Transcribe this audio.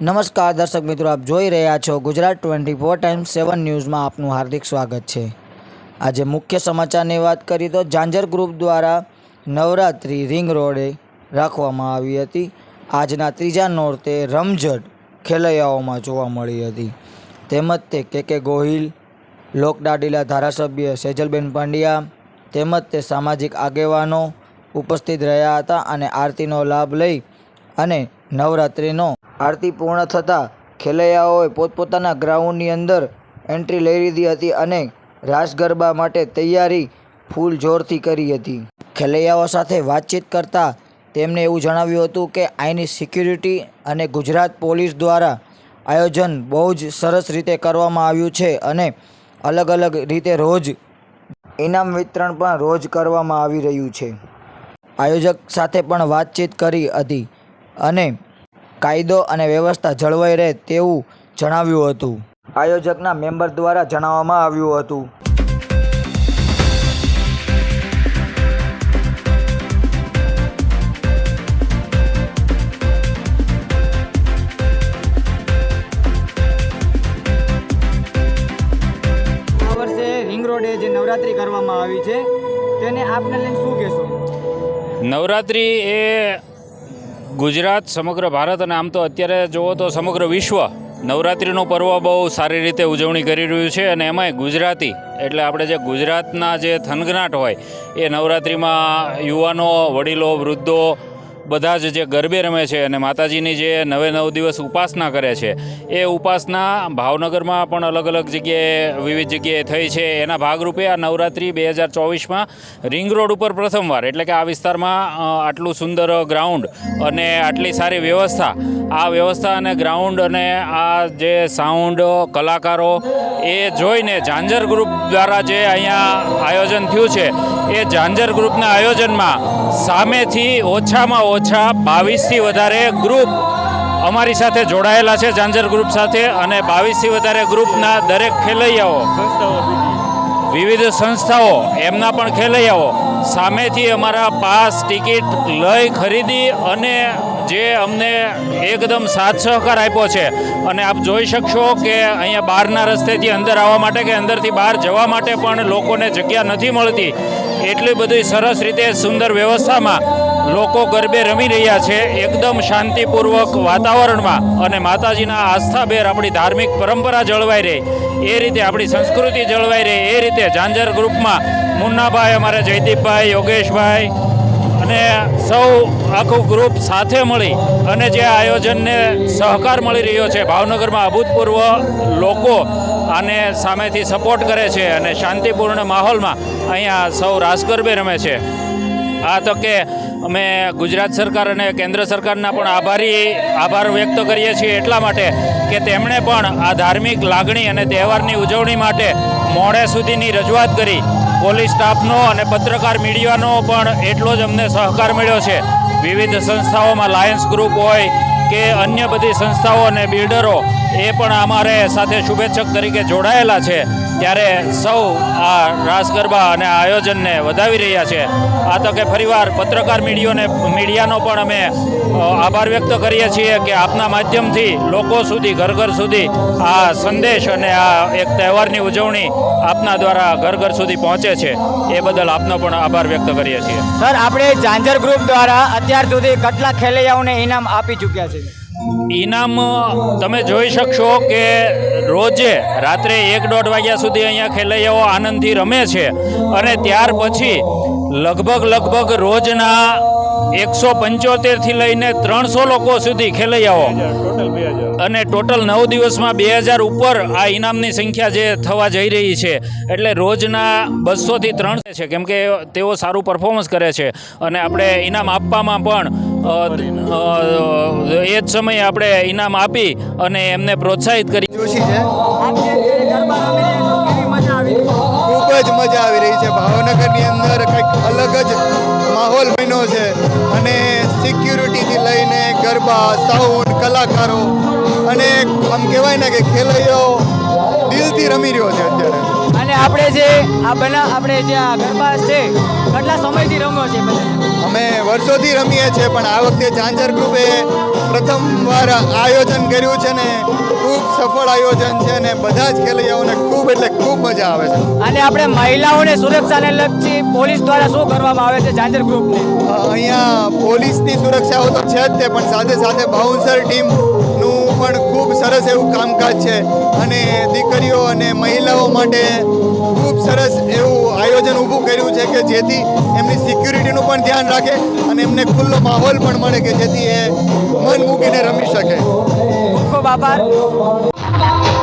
નમસ્કાર દર્શક મિત્રો, આપ જોઈ રહ્યા છો Gujarat twenty four times seven ન્યૂઝમાં આપનું હાર્દિક સ્વાગત છે. આજે મુખ્ય સમાચારની વાત કરીએ તો ઝાંઝર ગ્રુપ દ્વારા નવરાત્રિ રિંગ રોડે રાખવામાં આવી હતી. આજના ત્રીજા નોરતે રમઝટ ખેલૈયાઓમાં જોવા મળી હતી. તેમજ તે કે કે ગોહિલ લોકડાડીલા ધારાસભ્ય સેજલબેન પાંડ્યા તેમજ તે સામાજિક આગેવાનો ઉપસ્થિત રહ્યા હતા અને આરતીનો લાભ લઈ અને નવરાત્રિનો આરતી પૂર્ણ થતાં ખેલૈયાઓએ પોતપોતાના ગ્રાઉન્ડની અંદર એન્ટ્રી લઈ લીધી હતી અને રાસ ગરબા માટે તૈયારી ફૂલ જોરથી કરી હતી. ખેલૈયાઓ સાથે વાતચીત કરતાં તેમણે એવું જણાવ્યું હતું કે અહીંની સિક્યુરિટી અને ગુજરાત પોલીસ દ્વારા આયોજન બહુ જ સરસ રીતે કરવામાં આવ્યું છે અને અલગ અલગ રીતે રોજ ઇનામ વિતરણ પણ રોજ કરવામાં આવી રહ્યું છે. આયોજક સાથે પણ વાતચીત કરી હતી અને કાયદો અને વ્યવસ્થા જળવાઈ રહે તેવું જણાવ્યું હતું. આયોજકના મેમ્બર દ્વારા જણાવવામાં આવ્યું હતું. આ વર્ષે રિંગ રોડે જે નવરાત્રિ કરવામાં આવી છે તેને આપને લઈને શું કહેશો? નવરાત્રિ એ ગુજરાત, સમગ્ર ભારત અને આમ તો અત્યારે જુઓ તો સમગ્ર વિશ્વ નવરાત્રિનું પર્વ બહુ સારી રીતે ઉજવણી કરી રહ્યું છે અને એમાંય ગુજરાતી, એટલે આપણે જે ગુજરાતના જે થનગનાટ હોય, એ નવરાત્રિમાં યુવાનો, વડીલો, વૃદ્ધો બધા જ જે ગરબે રમે છે અને માતાજીની જે નવે નવ દિવસ ઉપાસના કરે છે, એ ઉપાસના ભાવનગરમાં પણ અલગ અલગ જગ્યાએ, વિવિધ જગ્યાએ થઈ છે. એના ભાગરૂપે આ નવરાત્રિ બે હજાર ચોવીસમાં રિંગ રોડ ઉપર પ્રથમવાર, એટલે કે આ વિસ્તારમાં આટલું સુંદર ગ્રાઉન્ડ અને આટલી સારી વ્યવસ્થા, આ વ્યવસ્થા અને ગ્રાઉન્ડ અને આ જે સાઉન્ડ, કલાકારો, એ જોઈને ઝાંઝર ગ્રુપ દ્વારા જે અહીંયા આયોજન થયું છે, એ ઝાંઝર ગ્રુપના આયોજનમાં સામેથી ઓછામાં ઓછા બાવીસથી વધારે ગ્રુપ અમારી સાથે જોડાયેલા છે, ઝાંઝર ગ્રુપ સાથે અને બાવીસથી વધારે ગ્રુપના દરેક ખેલૈયાઓ. વિવિધ સંસ્થાઓ એમના પણ ખેલૈયાઓ. સામેથી અમારા પાસ ટિકિટ લઈ ખરીદી અને જે અમને એકદમ સાથ સહકાર આપ્યો છે. અને આપ જોઈ શકશો કે અહીંયા બહારના રસ્તેથી અંદર આવવા માટે કે અંદરથી બહાર જવા માટે પણ લોકોને જગ્યા નથી મળતી. એટલી બધી સરસ રીતે સુંદર વ્યવસ્થામાં લોકો ગરબે રમી રહ્યા છે. એકદમ શાંતિપૂર્વક વાતાવરણમાં અને માતાજીના આસ્થાભેર આપણી ધાર્મિક પરંપરા જળવાઈ રહે. એ રીતે આપણી સંસ્કૃતિ જળવાઈ રહે. એ રીતે ઝાંઝર ગ્રુપમાં મુન્નાભાઈ, અમારા જયદીપભાઈ, યોગેશભાઈ અને સૌ આખું ગ્રુપ સાથે મળી અને જે આયોજનને સહકાર મળી રહ્યો છે, ભાવનગરમાં અભૂતપૂર્વ લોકો આને સામેથી સપોર્ટ કરે છે અને શાંતિપૂર્ણ માહોલમાં અહીંયા સૌ રાસ ગરબે રમે છે. આ તકે અમે ગુજરાત સરકાર અને કેન્દ્ર સરકારના પણ આભારી આભાર વ્યક્ત કરીએ છીએ એટલા માટે કે તેમણે પણ આ ધાર્મિક લાગણી અને તહેવારની ઉજવણી માટે મોડે સુધીની રજૂઆત કરી. પોલીસ સ્ટાફનો અને પત્રકાર મીડિયાનો પણ એટલો જ અમને સહકાર મળ્યો છે. વિવિધ સંસ્થાઓમાં લાયન્સ ગ્રુપ હોય કે અન્ય બધી સંસ્થાઓ અને બિલ્ડરો એ પણ અમારે સાથે શુભેચ્છક તરીકે જોડાયેલા છે. ત્યારે સૌ આ રાસ ગરબા અને આયોજનને વધાવી રહ્યા છે. આ તકે ફરીવાર પત્રકાર મીડિયોને, મીડિયાનો પણ અમે આભાર વ્યક્ત કરીએ છીએ કે આપના માધ્યમથી લોકો સુધી, ઘર ઘર સુધી આ સંદેશ અને આ એક તહેવારની ઉજવણી આપના દ્વારા ઘર ઘર સુધી પહોંચે છે. એ બદલ આપનો પણ આભાર વ્યક્ત કરીએ છીએ. સર, આપણે ઝાંઝર ગ્રુપ દ્વારા અત્યાર સુધી કેટલા ખેલૈયાઓને ઇનામ આપી ચૂક્યા છે. ઇનામ તમે જોઈ શકશો કે રોજે રાત્રે એક દોઢ વાગ્યા સુધી અહીંયા ખેલૈયાઓ આનંદથી રમે છે. અને ત્યાર પછી લગભગ લગભગ રોજના એકસો પંચોતેરથી લઈને ત્રણસો લોકો સુધી ખેલૈયાઓ. અને ટોટલ નવ દિવસમાં બે હજાર ઉપર આ ઇનામની સંખ્યા જે થવા જઈ રહી છે, એટલે રોજના બસોથી ત્રણ છે. કેમ કે તેઓ સારું પરફોર્મન્સ કરે છે. અને આપણે ઇનામ આપવામાં પણ એ જ સમયે આપણે ઇનામ આપી અને એમને પ્રોત્સાહિત કરી. જોશી છે? ખૂબ જ મજા આવી રહી છે. ભાવનગરની અંદર કંઈક અલગ જ માહોલ બન્યો છે. અને સિક્યુરિટીથી લઈને ગરબા સાઉન્ડ કલાકારો અને આમ કહેવાય ને કે ખેલૈયો દિલથી રમી રહ્યો છે અત્યારે. અને આપણે જે આ બના આપણે જે આ ગરબા છે કેટલા સમયથી રમો છે અમે વર્ષોથી રમીએ છીએ પણ આ વખતે ઝાંઝર ગ્રુપે પ્રથમવાર આયોજન કર્યું છે ને ખૂબ સફળ આયોજન છે ને બધા જ ખેલૈયાઓને ખૂબ એટલે ખૂબ મજા આવે છે. અને આપણે મહિલાઓને સુરક્ષાને લગતી પોલીસ દ્વારા શું કરવામાં આવે છે ઝાંઝર ગ્રુપને? અહીંયા પોલીસની સુરક્ષાઓ તો છે જ તે પણ સાથે સાથે બાઉન્સર ટીમનું પણ ખૂબ સરસ એવું કામકાજ છે. અને દીકરીઓ અને મહિલાઓ માટે ખૂબ સરસ એવું આયોજન ઊભું કર્યું છે કે જેથી એમની સિક્યુરિટીનું પણ ધ્યાન રાખે અને એમને ખુલ્લો માહોલ પણ મળે કે જેથી એ મન મૂકીને રમી શકે. ખૂબ ખૂબ આભાર.